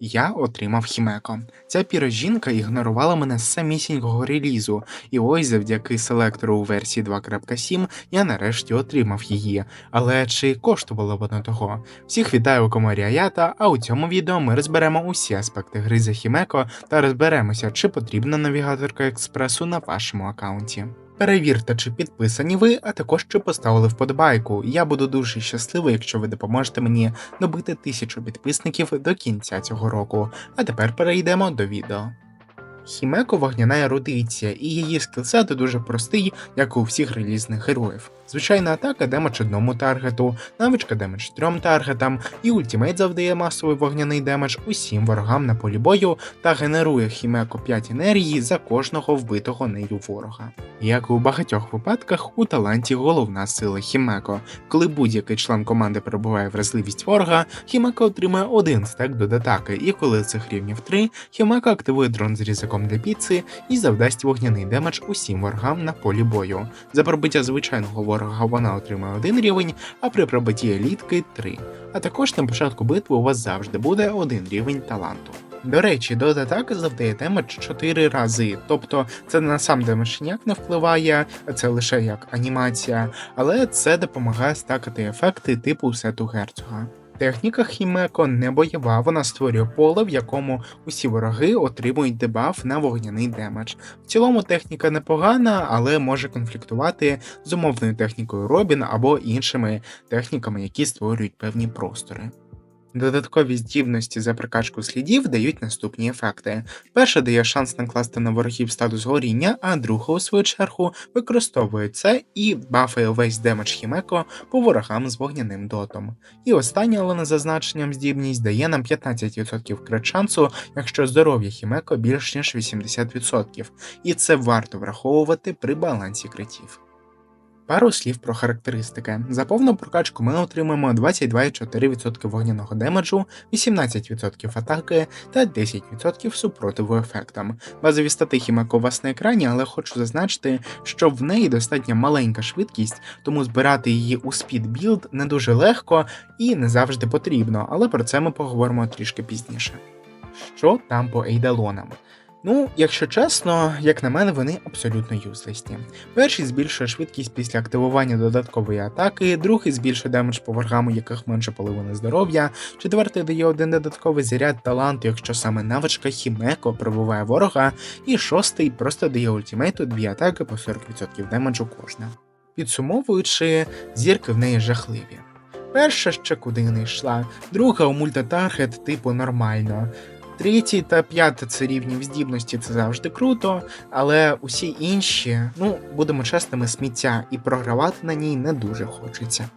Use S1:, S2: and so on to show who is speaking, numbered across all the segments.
S1: Я отримав Хімеко. Ця пірожінка ігнорувала мене з самісінького релізу, і ось завдяки селектору у версії 2.7 я нарешті отримав її. Але чи коштувало воно того? Всіх вітаю у коморі Аята, а у цьому відео ми розберемо усі аспекти гри за Хімеко та розберемося, чи потрібна навігаторка експресу на вашому аккаунті. Перевірте, чи підписані ви, а також чи поставили вподобайку. Я буду дуже щасливий, якщо ви допоможете мені добити тисячу підписників до кінця цього року. А тепер перейдемо до відео. Хімеко вогняна ерудиція, і її скілсет дуже простий, як у всіх релізних героїв. Звичайна атака демедж одному таргету, навичка демедж трьом таргетам, і ультімейт завдає масовий вогняний демедж усім ворогам на полі бою та генерує Хімеко 5 енергії за кожного вбитого нею ворога. Як і у багатьох випадках, у таланті головна сила Хімеко. Коли будь-який член команди перебуває вразливість ворога, Хімеко отримує один стек до атаки, і коли цих рівнів 3, Хімеко активує дрон з різаком для піци і завдасть вогняний демедж усім ворогам на полі бою. За пробиття звичайного ворога вона отримує один рівень, а при пробитті елітки 3. А також на початку битви у вас завжди буде один рівень таланту. До речі, до атаки завдає демедж 4 рази, тобто це на сам демедж ніяк не впливає, це лише як анімація, але це допомагає стакати ефекти типу сету герцога. Техніка Хімеко не бойова, вона створює поле, в якому усі вороги отримують дебаф на вогняний демедж. В цілому техніка непогана, але може конфліктувати з умовною технікою Робін або іншими техніками, які створюють певні простори. Додаткові здібності за прокачку слідів дають наступні ефекти. Перша дає шанс накласти на ворогів статус горіння, а друга, у свою чергу, використовує це і бафає весь демедж Хімеко по ворогам з вогняним дотом. І остання, але не за значенням здібність, дає нам 15% крит шансу, якщо здоров'я Хімеко більш ніж 80%, і це варто враховувати при балансі критів. Пару слів про характеристики. За повну прокачку ми отримаємо 22,4% вогняного демеджу, 18% атаки та 10% супротиву ефектам. Базові стати Хімеко у вас на екрані, але хочу зазначити, що в неї достатньо маленька швидкість, тому збирати її у спід білд не дуже легко і не завжди потрібно, але про це ми поговоримо трішки пізніше. Що там по ейдалонам? Ну, якщо чесно, як на мене, вони абсолютно юзлесні. Перший збільшує швидкість після активування додаткової атаки, другий збільшує демедж по ворогам, у яких менше половини здоров'я, четвертий дає один додатковий заряд таланту, якщо саме навичка Хімеко пробиває ворога, і шостий просто дає ультимейту дві атаки по 40% демеджу кожна. Підсумовуючи, зірки в неї жахливі. Перша ще куди не йшла, друга у мультитаргет типу нормально. Третій та п'ятий це рівні в здібності, це завжди круто, але усі інші, ну, будемо чесними, сміття, і програвати на ній не дуже хочеться.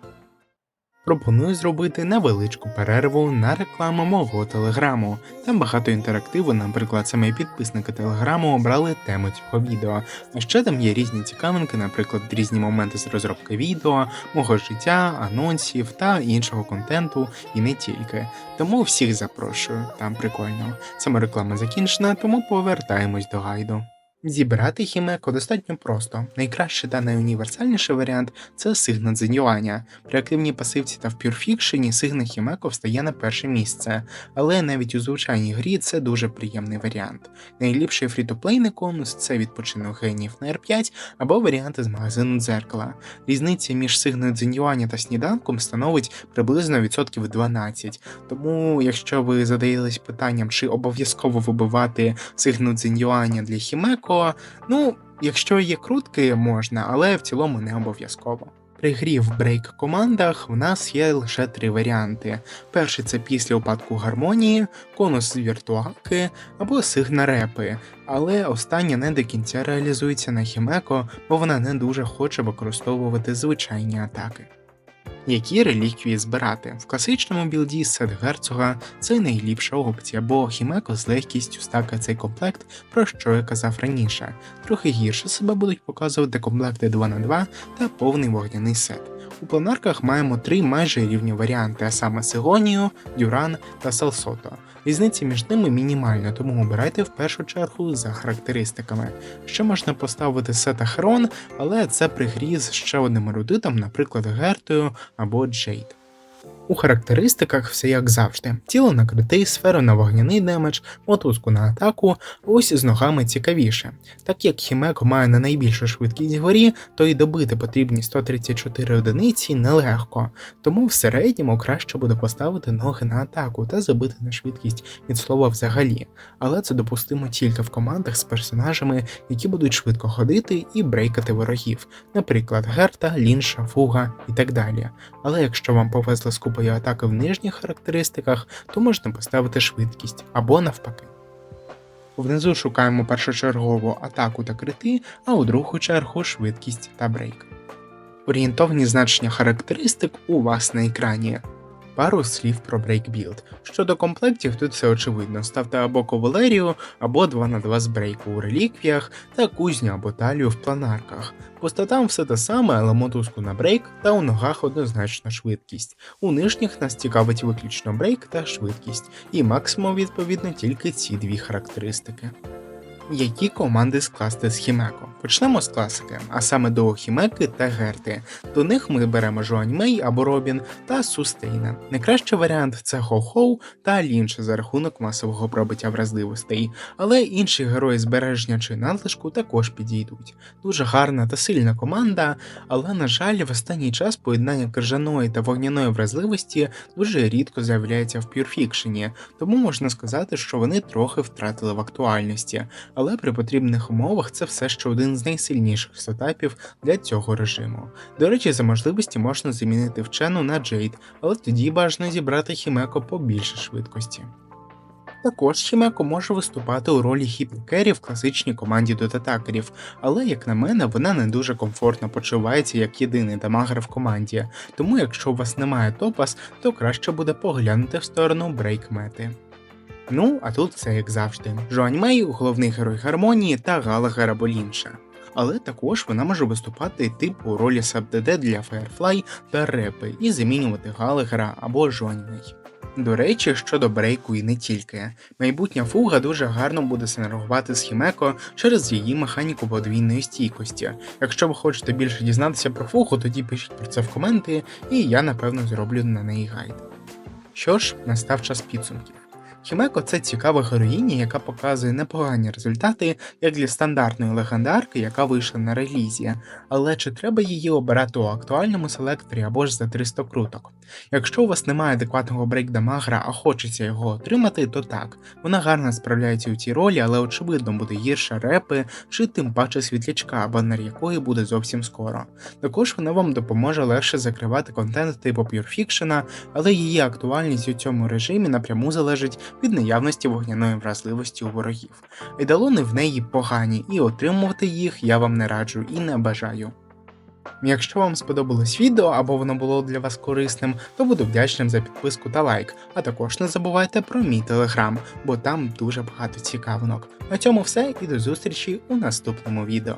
S1: Пропоную зробити невеличку перерву на рекламу мого телеграму. Там багато інтерактиву, наприклад, саме підписники телеграму обрали тему цього відео. А ще там є різні цікавинки, наприклад, різні моменти з розробки відео, мого життя, анонсів та іншого контенту, і не тільки. Тому всіх запрошую, там прикольно. Саме реклама закінчена, тому повертаємось до гайду. Зібрати хімеко достатньо просто. Найкращий та найуніверсальніший варіант це сигнат зенювання. При активній пасивці та в пюрфікшені сигнат хімеко встає на перше місце, але навіть у звичайній грі це дуже приємний варіант. Найліпший фрітоплейний конус це відпочинок генів на R5 або варіанти з магазину дзеркала. Різниця між сигнат зенювання та сніданком становить приблизно відсотків 12. Тому, якщо ви задаєтесь питанням, чи обов'язково вибивати сигнат зенювання для хімеко, ну, якщо є крутки, можна, але в цілому не обов'язково. При грі в брейк командах в нас є лише три варіанти. Перший це після упадку гармонії, конус з віртуалки або сигнарепи, але остання не до кінця реалізується на Хімеко, бо вона не дуже хоче використовувати звичайні атаки. Які реліквії збирати? В класичному білді сет герцога це найліпша опція, бо Хімеко з легкістю стака цей комплект, про що я казав раніше. Трохи гірше себе будуть показувати комплекти 2 на 2 та повний вогняний сет. У планарках маємо три майже рівні варіанти, а саме Сигонію, Дюран та Салсото. Різниця між ними мінімальна, тому обирайте в першу чергу за характеристиками. Ще можна поставити сета Херон, але це при грі з ще одним ерудитом, наприклад, Гертою або Джейд. У характеристиках все як завжди: тіло на критий, сферу на вогняний демедж, мотузку на атаку, ось з ногами цікавіше. Так як Хімеко має не найбільшу швидкість вгорі, то й добити потрібні 134 одиниці нелегко, тому в середньому краще буде поставити ноги на атаку та забити на швидкість від слова взагалі. Але це допустимо тільки в командах з персонажами, які будуть швидко ходити і брейкати ворогів, наприклад, Герта, Лінша, Фуга і так далі. Але якщо вам повезло з купою атаки в нижніх характеристиках, то можна поставити швидкість або навпаки. Внизу шукаємо першочергову атаку та крити, а у другу чергу швидкість та брейк. Орієнтовні значення характеристик у вас на екрані. Пару слів про брейкбілд. Щодо комплектів, тут все очевидно. Ставте або ковалерію, або 2 на 2 з брейку у реліквіях та кузню або талію в планарках. По статам все те саме, але мотузку на брейк та у ногах однозначно швидкість. У нижніх нас цікавить виключно брейк та швидкість, і максимум відповідно тільки ці дві характеристики. Які команди скласти з Хімеко? Почнемо з класики, а саме до Хімеки та Герти. До них ми беремо Жуань Мей або Робін та Сустейна. Найкращий варіант це Хоу-Хоу та Лінч за рахунок масового пробиття вразливостей, але інші герої збереження чи надлишку також підійдуть. Дуже гарна та сильна команда, але, на жаль, в останній час поєднання крижаної та вогняної вразливості дуже рідко з'являється в пюрфікшені, тому можна сказати, що вони трохи втратили в актуальності але при потрібних умовах це все ще один з найсильніших сетапів для цього режиму. До речі, за можливості можна замінити вчену на Джейд, але тоді бажано зібрати Хімеко по більшій швидкості. Також Хімеко може виступати у ролі хіпікері в класичній команді дотатакерів, але, як на мене, вона не дуже комфортно почувається як єдиний дамагер в команді, тому якщо у вас немає топас, то краще буде поглянути в сторону брейк-мети. Ну, а тут все як завжди. Жоань Мей, головний герой гармонії та Галагер або Лінша. Але також вона може виступати типу ролі саб-ДД для Firefly та репи і замінювати Галагера або Жоань Мей. До речі, щодо брейку і не тільки. Майбутня фуга дуже гарно буде синергувати з Хімеко через її механіку подвійної стійкості. Якщо ви хочете більше дізнатися про фугу, тоді пишіть про це в коменти, і я напевно зроблю на неї гайд. Що ж, настав час підсумків. Хімеко це цікава героїня, яка показує непогані результати як для стандартної легендарки, яка вийшла на релізі, але чи треба її обирати у актуальному селекторі або ж за 300 круток? Якщо у вас немає адекватного брейкдамагра, а хочеться його отримати, то так, вона гарно справляється у цій ролі, але очевидно буде гірше репи чи тим паче світлячка, банер якої буде зовсім скоро. Також вона вам допоможе легше закривати контент типу Pure але її актуальність у цьому режимі напряму залежить від наявності вогняної вразливості у ворогів. Ідалони в неї погані, і отримувати їх я вам не раджу і не бажаю. Якщо вам сподобалось відео або воно було для вас корисним, то буду вдячним за підписку та лайк, а також не забувайте про мій телеграм, бо там дуже багато цікавинок. На цьому все і до зустрічі у наступному відео.